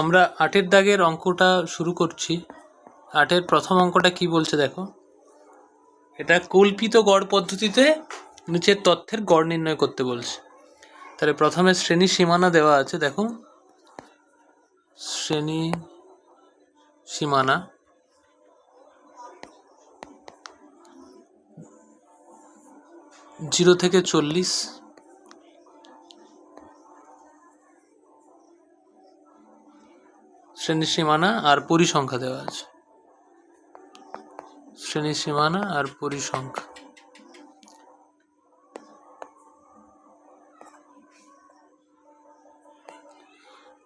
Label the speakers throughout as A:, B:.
A: আমরা আটের দাগের অঙ্কটা শুরু করছি। আটের প্রথম অঙ্কটা কি বলছে দেখো? এটা কল্পিত গড় পদ্ধতিতে নিচের তথ্যের গড় নির্ণয় করতে বলছে। তাহলে প্রথমে শ্রেণি সীমানা দেওয়া আছে, দেখো। শ্রেণি সীমানা। জিরো থেকে চল্লিশ। শ্রেণি সীমানা আর পরিসংখ্যা দেওয়া আছে। শ্রেণি সীমানা আর পরিসংখ্যা।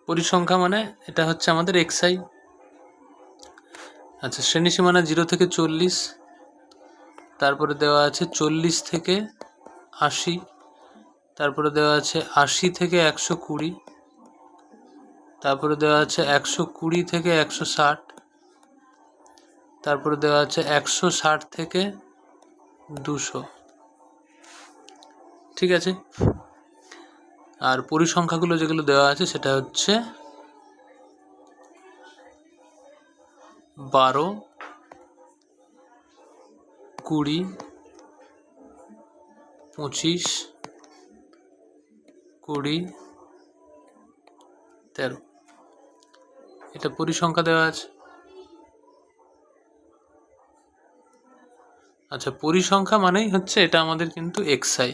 A: পরিসংখ্যা মানে এটা হচ্ছে আমাদের এক্সআই আচ্ছা শ্রেণি সীমানা জিরো থেকে চল্লিশ, তারপরে দেওয়া আছে চল্লিশ থেকে আশি, তারপরে দেওয়া আছে আশি থেকে একশো কুড়ি তারপরে দেওয়া আছে একশো কুড়ি থেকে একশো ষাট। তারপরে দেওয়া আছে একশো ষাট থেকে দুশো। ঠিক আছে? আর পরিসংখ্যাগুলো যেগুলো দেওয়া আছে সেটা হচ্ছে বারো, কুড়ি, পঁচিশ, কুড়ি, তেরো। এটা পরিসংখ্যা দেওয়া আছে। আচ্ছা পরিসংখ্যা মানেই হচ্ছে এটা আমাদের কিন্তু এক্সআই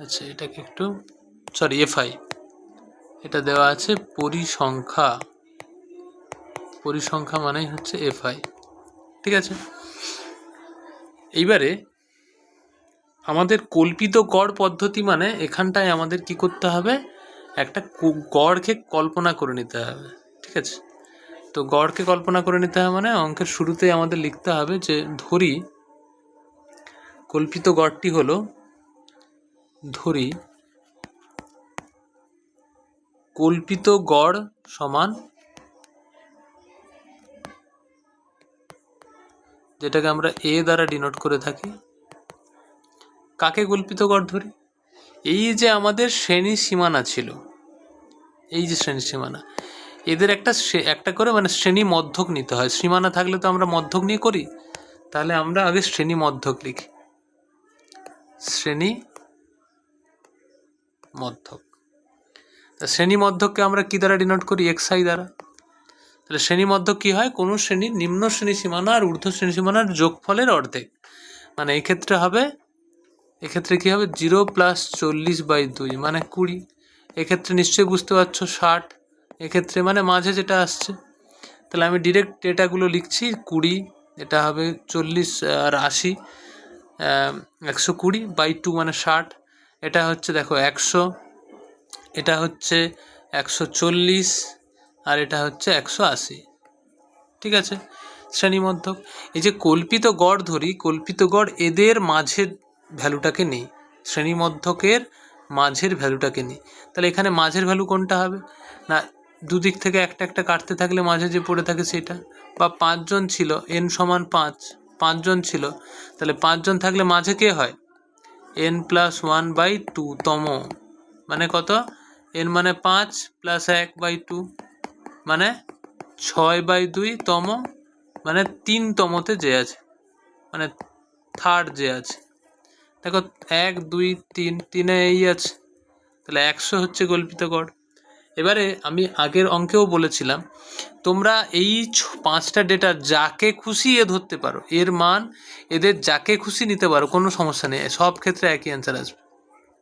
A: আচ্ছা এটাকে একটু সরি এফআই এটা দেওয়া আছে পরিসংখ্যা। পরিসংখ্যা মানেই হচ্ছে এফআই ঠিক আছে? এইবারে আমাদের কল্পিত গড় পদ্ধতি মানে এখানটায় আমাদের কি করতে হবে? একটা গড়কে কল্পনা করে নিতে হবে। ঠিক আছে। তো গড়কে কল্পনা করে নিতে হবে মানে অঙ্কের শুরুতেই আমাদের লিখতে হবে যে ধরি, কল্পিত গড়টি হলো ধরি কল্পিত গড় সমান যেটাকে আমরা এ দ্বারা ডিনোট করে থাকি। কাকে কল্পিত গড় ধরি? এই যে আমাদের শ্রেণি সীমানা ছিল, এই যে শ্রেণি সীমানা এদের একটা একটা করে মানে শ্রেণি মধ্যক নিতে হয়। সীমানা থাকলে তো আমরা মধ্যক নিয়ে করি। তাহলে আমরা আগে শ্রেণি মধ্যক লিখি। শ্রেণি মধ্যক। শ্রেণি মধ্যককে আমরা কি দ্বারা ডিনোট করি? এক্সআই দ্বারা। তাহলে শ্রেণি মধ্যক কি হয়? কোনো শ্রেণির নিম্ন শ্রেণি সীমানা আর ঊর্ধ্ব শ্রেণি সীমানার যোগফলের অর্ধেক। মানে এই ক্ষেত্রে হবে, এক্ষেত্রে কি হবে? জিরো প্লাস চল্লিশ বাই দুই মানে কুড়ি। এক্ষেত্রে নিশ্চয়ই বুঝতে পারছ, ষাট। এক্ষেত্রে মানে মাঝে যেটা আসছে, তাহলে আমি ডিরেক্ট ডেটাগুলো লিখছি, কুড়ি, এটা হবে চল্লিশ, আর আশি একশো কুড়ি বাই টু মানে ষাট, এটা হচ্ছে দেখো একশো, এটা হচ্ছে একশো চল্লিশ, আর এটা হচ্ছে একশো আশি, ঠিক আছে? শ্রেণীমধ্যক। এই যে কল্পিত গড় ধরি, কল্পিত গড় এদের মাঝের ভ্যালুটাকে নেই, শ্রেণীমধ্যকের মাঝের ভ্যালুটাকে নিই। তাহলে এখানে মাঝের ভ্যালু কোনটা হবে? না দুদিক থেকে একটা একটা কাটতে থাকলে মাঝে যে পড়ে থাকে সেটা। বা পাঁচজন ছিল এন সমান পাঁচ, পাঁচজন ছিল। তাহলে পাঁচজন থাকলে মাঝে কে হয়? N plus one by two তম। মানে কত? এন মানে পাঁচ প্লাস এক বাই টু মানে ছয় বাই দুই তম। মানে তিন তমতে যে আছে মানে থার্ড যে আছে। দেখো, এক, দুই, তিন, তিনে এই আছে। তাহলে একশো হচ্ছে কল্পিত গড়। এবারে আমি আগের অঙ্কেও বলেছিলাম, তোমরা এই পাঁচটা ডেটা যাকে খুশি এ ধরতে পারো, এর মান এদের যাকে খুশি নিতে পারো, কোনো সমস্যা নেই, সব ক্ষেত্রে একই অ্যান্সার আসবে।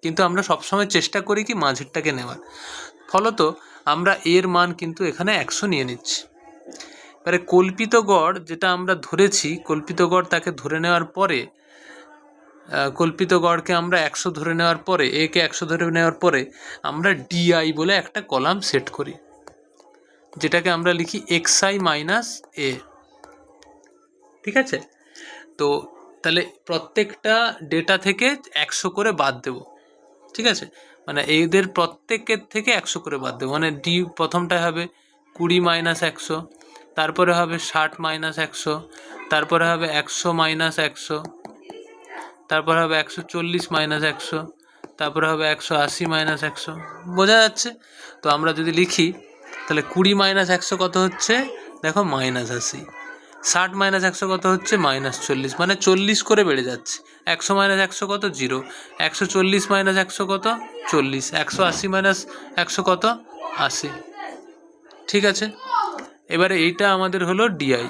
A: কিন্তু আমরা সবসময় চেষ্টা করি কি মাঝেরটাকে নেওয়ার। ফলত আমরা এর মান কিন্তু এখানে একশো নিয়ে নিচ্ছি। এবারে কল্পিত গড় যেটা আমরা ধরেছি, কল্পিত গড় তাকে ধরে নেওয়ার পরে কল্পিত গড়কে আমরা একশো ধরে নেওয়ার পরে একে একশো ধরে নেওয়ার পরে আমরা ডিআই বলে একটা কলাম সেট করি, যেটাকে আমরা লিখি এক্সআই মাইনাস এ ঠিক আছে? তো তাহলে প্রত্যেকটা ডেটা থেকে একশো করে বাদ দেব। ঠিক আছে? মানে এদের প্রত্যেকের থেকে একশো করে বাদ দেবো। মানে ডি প্রথমটায় হবে কুড়ি মাইনাস একশো, তারপরে হবে ষাট মাইনাস একশো, তারপরে হবে একশো মাইনাস একশো তারপর হবে একশো চল্লিশ মাইনাস একশো, তারপরে হবে একশো আশি মাইনাস একশো। বোঝা যাচ্ছে? তো আমরা যদি লিখি, তাহলে কুড়ি মাইনাস একশো কত হচ্ছে? দেখো মাইনাস আশি। ষাট মাইনাস একশো কত হচ্ছে? মাইনাস চল্লিশ। মানে চল্লিশ করে বেড়ে যাচ্ছে। একশো মাইনাস একশো কত? জিরো একশো চল্লিশ মাইনাস একশো কত? চল্লিশ। একশো আশি মাইনাস একশো কত? আশি। ঠিক আছে? এবারে এইটা আমাদের হলো ডিআই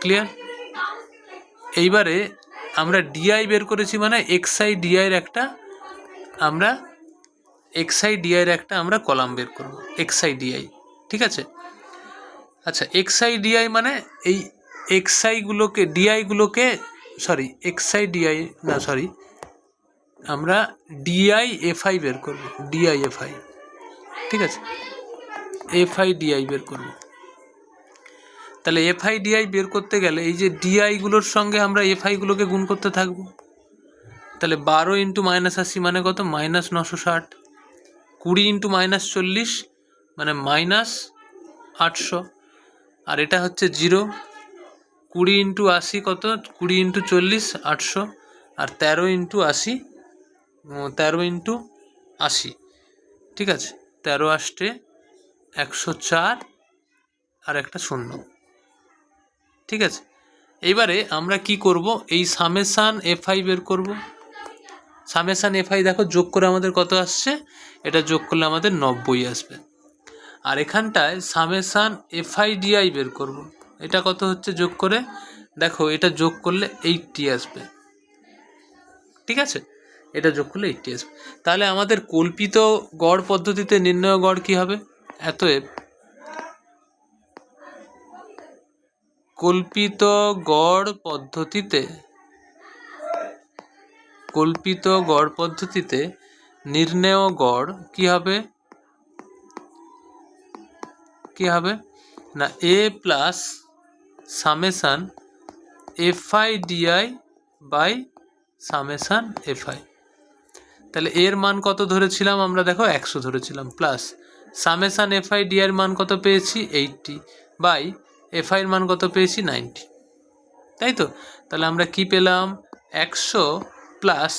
A: ক্লিয়ার এইবারে আমরা ডিআই বের করেছি মানে এক্সআই ডিআইয়ের একটা, আমরা এক্সআই ডিআইয়ের একটা আমরা কলাম বের করব এক্সআই ডিআই ঠিক আছে? আচ্ছা এক্সআই ডিআই মানে এই এক্সআইগুলোকে ডিআইগুলোকে sorry X I D I না সরি আমরা ডিআই এফআই বের করব ডিআই এফআই ঠিক আছে? এফআই ডিআই বের করব। তাহলে এফআই ডিআই বের করতে গেলে এই যে ডিআইগুলোর সঙ্গে আমরা এফআইগুলোকে গুণ করতে থাকব। তাহলে বারো ইন্টু মাইনাস আশি মানে কত? মাইনাস নশো ষাট। কুড়ি ইন্টু মাইনাস চল্লিশ মানে মাইনাস আটশো। আর এটা হচ্ছে জিরো কুড়ি ইন্টু আশি কত? কুড়ি ইন্টু চল্লিশ, আটশো। আর তেরো ইন্টু আশি তেরো ইন্টু আশি। ঠিক আছে? তেরো আষ্টে একশো চার আর একটা শূন্য। ঠিক আছে? এইবারে আমরা কি করব? এই সামেসান এফ আই বের করব। সামেসান এফ আই দেখো, যোগ করে আমাদের কত আসছে? এটা যোগ করলে আমাদের নব্বই আসবে। আর এখানটায় সামেসান এফআই ডিআই বের করব। এটা কত হচ্ছে যোগ করে? দেখো, এটা যোগ করলে এইটটি আসবে। ঠিক আছে? এটা যোগ করলে এইটটি আসবে। তাহলে আমাদের কল্পিত গড় পদ্ধতিতে নির্ণয় গড় কি হবে? এতএব কল্পিত গড় পদ্ধতিতে, কল্পিত গড় পদ্ধতিতে নির্ণেয় গড় কি হবে? কি হবে? না A plus summation F I D I by summation F I তাহলে এর মান কত ধরেছিলাম আমরা? দেখো, একশো ধরেছিলাম প্লাস সামেসান এফআই এর মান কত পেয়েছি? এইটটি বাই এফআইয়ের মান কত পেয়েছি? নাইনটি। তাই তো? তাহলে আমরা কি পেলাম? একশো প্লাস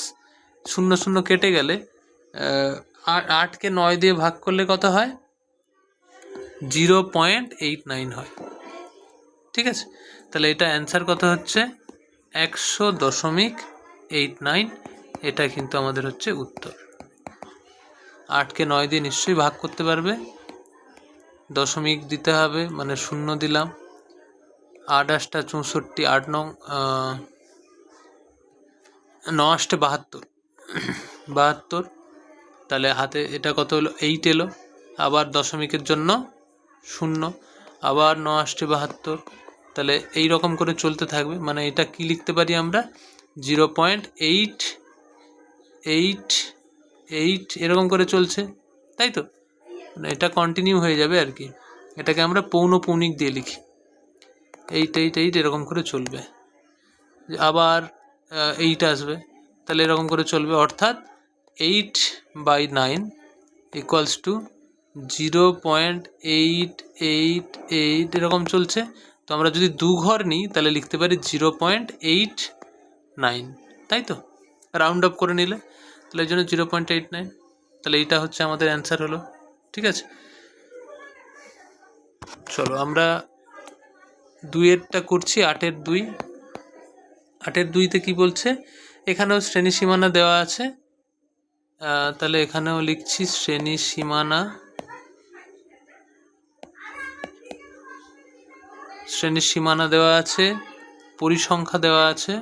A: শূন্য শূন্য কেটে গেলে আটকে নয় দিয়ে ভাগ করলে কত হয়? জিরো পয়েন্ট এইট নাইন হয়। ঠিক আছে? তাহলে এটা অ্যান্সার কত হচ্ছে? একশো দশমিক এইট নাইন। এটা কিন্তু আমাদের হচ্ছে উত্তর। আটকে নয় দিয়ে নিশ্চয়ই ভাগ করতে পারবে। দশমিক দিতে হবে মানে শূন্য দিলাম। আটটা চৌষট্টি, আট নং ন আষ্টে বাহাত্তর। বাহাত্তর, তাহলে হাতে এটা কত হলো? এইট এলো। আবার দশমিকের জন্য শূন্য। আবার ন আষ্টে বাহাত্তর। তাহলে এই রকম করে চলতে থাকবে। মানে এটা কি লিখতে পারি আমরা? Zero point eight eight eight এরকম করে চলছে। তাই তো? মানে এটা কন্টিনিউ হয়ে যাবে আর কি। এটাকে আমরা পৌনপৌনিক দিয়ে লিখি। এইট এইট এইট এরকম করে চলবে। আবার এইট আসবে। তাহলে এরকম করে চলবে। অর্থাৎ eight by nine equals to zero point eight eight eight এরকম চলছে। তো আমরা যদি দু ঘর নিই, তাহলে লিখতে পারি জিরো পয়েন্ট এইট নাইন তাই তো? রাউন্ড আপ করে নিলে। তাহলে এই জন্য জিরো পয়েন্ট এইট নাইন তাহলে এইটা হচ্ছে আমাদের অ্যান্সার হলো। ঠিক আছে? চলো, আমরা দুইয়েরটা করছি, আটের দুই। আটের দুইতে কি বলছে? এখানেও শ্রেণি সীমানা দেওয়া আছে। তাহলে এখানেও লিখছি শ্রেণি সীমানা। শ্রেণির সীমানা দেওয়া আছে, পরিসংখ্যা দেওয়া আছে।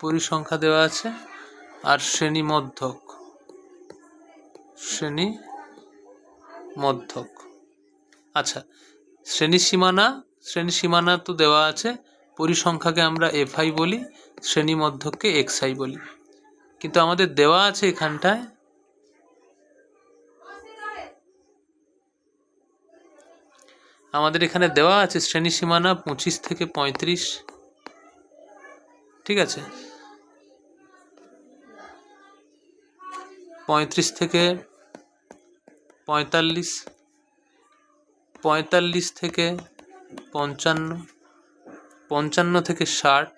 A: পরিসংখ্যা দেওয়া আছে, আর শ্রেণি মধ্যক। শ্রেণি মধ্যক। আচ্ছা শ্রেণি সীমানা শ্রেণি সীমানা তো দেওয়া আছে, পরিসংখ্যাকে আমরা এফআই বলি, শ্রেণি মধ্যককে এক্সআই বলি। কিন্তু আমাদের দেওয়া আছে এখানটায়, আমাদের এখানে দেওয়া আছে শ্রেণি সীমানা পঁচিশ থেকে পঁয়ত্রিশ। ঠিক আছে? পঁয়ত্রিশ থেকে পঁয়তাল্লিশ। পঁয়তাল্লিশ থেকে পঞ্চান্ন পঞ্চান্ন থেকে ষাট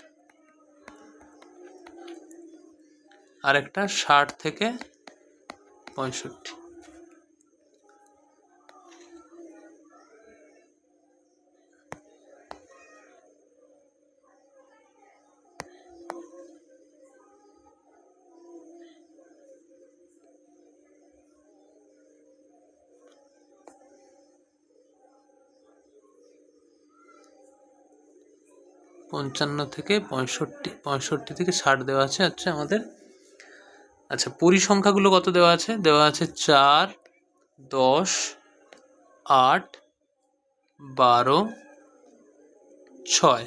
A: আরেকটা ষাট থেকে পঁয়ষট্টি। পঞ্চান্ন থেকে পঁয়ষট্টি পঁয়ষট্টি থেকে ষাট দেওয়া আছে আচ্ছা আমাদের। আচ্ছা পরিসংখ্যাগুলো কত দেওয়া আছে? দেওয়া আছে চার, দশ, আট, বারো, ছয়।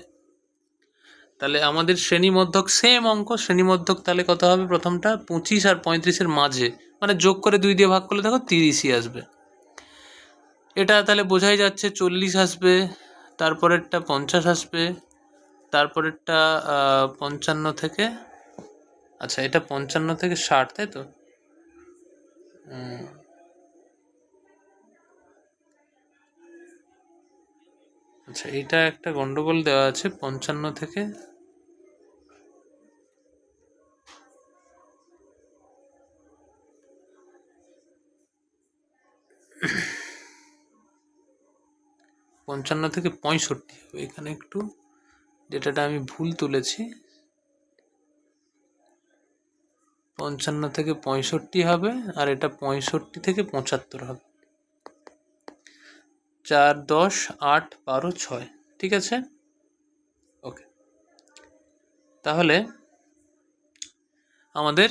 A: তাহলে আমাদের শ্রেণীমধ্যক সেম অঙ্ক, শ্রেণীমধ্যক তাহলে কত হবে প্রথমটা? পঁচিশ আর পঁয়ত্রিশের মাঝে। মানে যোগ করে দুই দিয়ে ভাগ করলে দেখো তিরিশই আসবে। এটা তাহলে বোঝাই যাচ্ছে চল্লিশ আসবে, তারপরেরটা পঞ্চাশ আসবে তারপরেরটা পঞ্চান্ন থেকে আচ্ছা এটা পঞ্চান্ন থেকে ষাট, তাই তো? আচ্ছা এইটা একটা গন্ডগোল দেওয়া আছে, পঞ্চান্ন থেকে। পঞ্চান্ন থেকে পঁয়ষট্টি, এখানে একটু ডেটাটা আমি ভুল তুলেছি। পঞ্চান্ন থেকে পঁয়ষট্টি হবে, আর এটা পঁয়ষট্টি থেকে পঁচাত্তর হবে। চার দশ আট বারো ছয়, ঠিক আছে? ওকে তাহলে আমাদের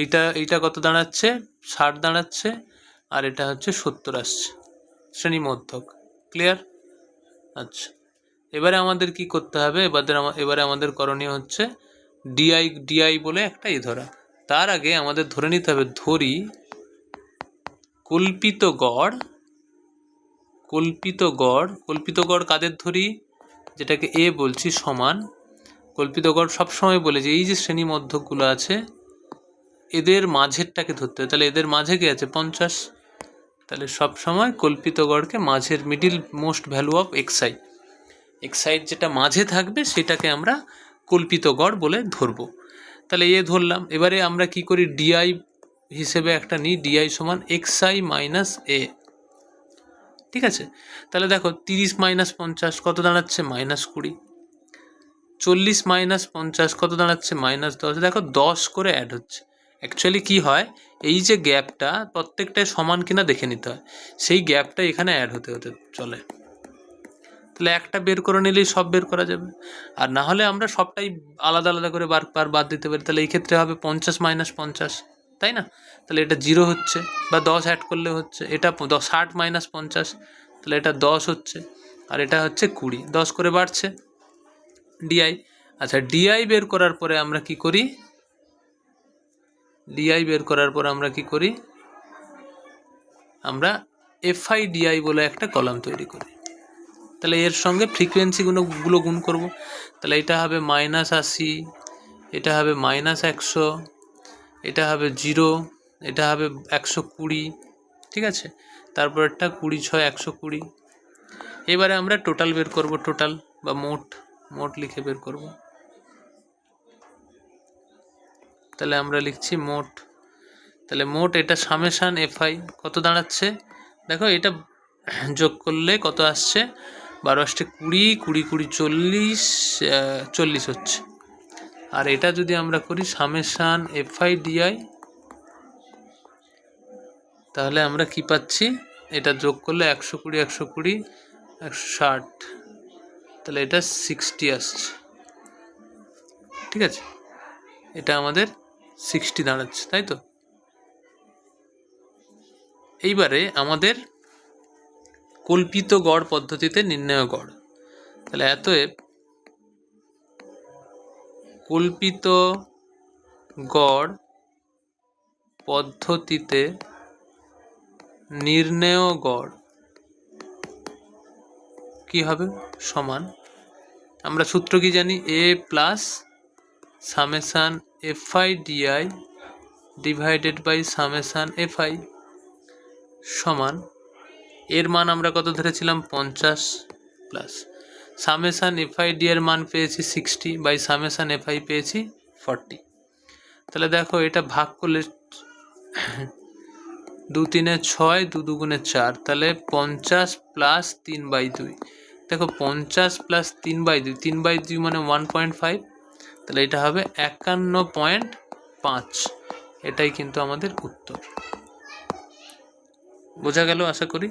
A: এইটা এইটা কত দাঁড়াচ্ছে? ষাট দাঁড়াচ্ছে, আর এটা হচ্ছে সত্তর আসছে। শ্রেণি মধ্যক ক্লিয়ার আচ্ছা। এবারে আমাদের কি করতে হবে? এবারে এবারে আমাদের করণীয় হচ্ছে ডিআই ডিআই বলে একটা ই ধরা। তার আগে আমাদের ধরে নিতে হবে ধরি কল্পিত গড় কল্পিত গড় কল্পিত গড় কাদের ধরি? যেটাকে এ বলছি সমান। কল্পিত গড় সবসময় বলে যে এই যে শ্রেণি মধ্যকগুলো আছে, এদের মাঝেরটাকে ধরতে হবে। তাহলে এদের মাঝে কি আছে? পঞ্চাশ। তাহলে সবসময় কল্পিত গড়কে মাঝের middlemost value of X I Exide যেটা মাঝে থাকবে, সেটাকে আমরা কল্পিত গড় বলে ধরবো। তাহলে এ ধরলাম, এবারে আমরা কি করি? ডিআই হিসেবে একটা নিই ডিআই সমান এক্সআই মাইনাস এ ঠিক আছে? তাহলে দেখো, তিরিশ মাইনাস পঞ্চাশ, কত দাঁড়াচ্ছে? মাইনাস কুড়ি। চল্লিশ মাইনাস পঞ্চাশ, কত দাঁড়াচ্ছে? মাইনাস দশ। দেখো, দশ করে অ্যাড হচ্ছে। অ্যাকচুয়ালি কি হয়? এই যে গ্যাপটা প্রত্যেকটায় সমান কিনা দেখে নিতে হয়। সেই গ্যাপটা এখানে অ্যাড হতে হতে চলে। তাহলে একটা বের করে নিলেই সব বের করা যাবে। আর না হলে আমরা সবটাই আলাদা আলাদা করে বার বার বাদ দিতে পারি। তাহলে এই ক্ষেত্রে হবে পঞ্চাশ মাইনাস পঞ্চাশ, তাই না? তাহলে এটা জিরো হচ্ছে বা দশ অ্যাড করলে হচ্ছে, এটা ষাট মাইনাস পঞ্চাশ, তাহলে এটা দশ হচ্ছে, আর এটা হচ্ছে কুড়ি, দশ করে বাড়ছে ডিআই আচ্ছা ডিআই বের করার পরে আমরা কি করি? ডিআই বের করার পর আমরা কি করি? আমরা এফআই ডিআই বলে একটা কলাম তৈরি করি। তাহলে এর সঙ্গে ফ্রিকোয়েন্সিগুলো গুলো গুণ করব। তাহলে এটা হবে মাইনাস আশি, এটা হবে মাইনাস একশো, এটা হবে জিরো এটা হবে একশো কুড়ি, ঠিক আছে? তারপরেরটা কুড়ি ছয়, একশো কুড়ি। এবারে আমরা টোটাল বের করব টোটাল বা মোট মোট লিখে বের করব। তাহলে আমরা লিখছি মোট। তাহলে মোট এটা সামেশান এফআই কত দাঁড়াচ্ছে? দেখো এটা যোগ করলে কত আসছে? বারো আসছে কুড়ি কুড়ি কুড়ি, চল্লিশ চল্লিশ হচ্ছে। আর এটা যদি আমরা করি সামেশান এফআই ডিআই তাহলে আমরা কি পাচ্ছি? এটা যোগ করলে একশো কুড়ি একশো কুড়ি, একশো ষাট। তাহলে এটা সিক্সটি আসছে। ঠিক আছে? এটা আমাদের সিক্সটি দাঁড়াচ্ছে, তাই তো? এইবারে আমাদের কল্পিত গড় পদ্ধতিতে নির্ণয় গড়। তাহলে এতএব কল্পিত গড় পদ্ধতিতে নির্ণেয় গড় কি হবে? সমান। আমরা সূত্র কি জানি? A plus summation F I D I divided by summation F I সমান। এর মান আমরা কত ধরেছিলাম? পঞ্চাশ প্লাস সামেশান এফআই ডি এর মান পেয়েছি sixty by summation F I পেয়েছি ফর্টি তাহলে দেখো, এটা ভাগ করলে দু তিনে ছয়, দু দুগুণে চার, তাহলে পঞ্চাশ প্লাস তিন বাই দুই। দেখো, পঞ্চাশ প্লাস তিন বাই দুই, তিন বাই দুই মানে ওয়ান পয়েন্ট ফাইভ তাহলে এটা হবে একান্ন পয়েন্ট পাঁচ। এটাই কিন্তু আমাদের উত্তর। বোঝা গেল আশা করি?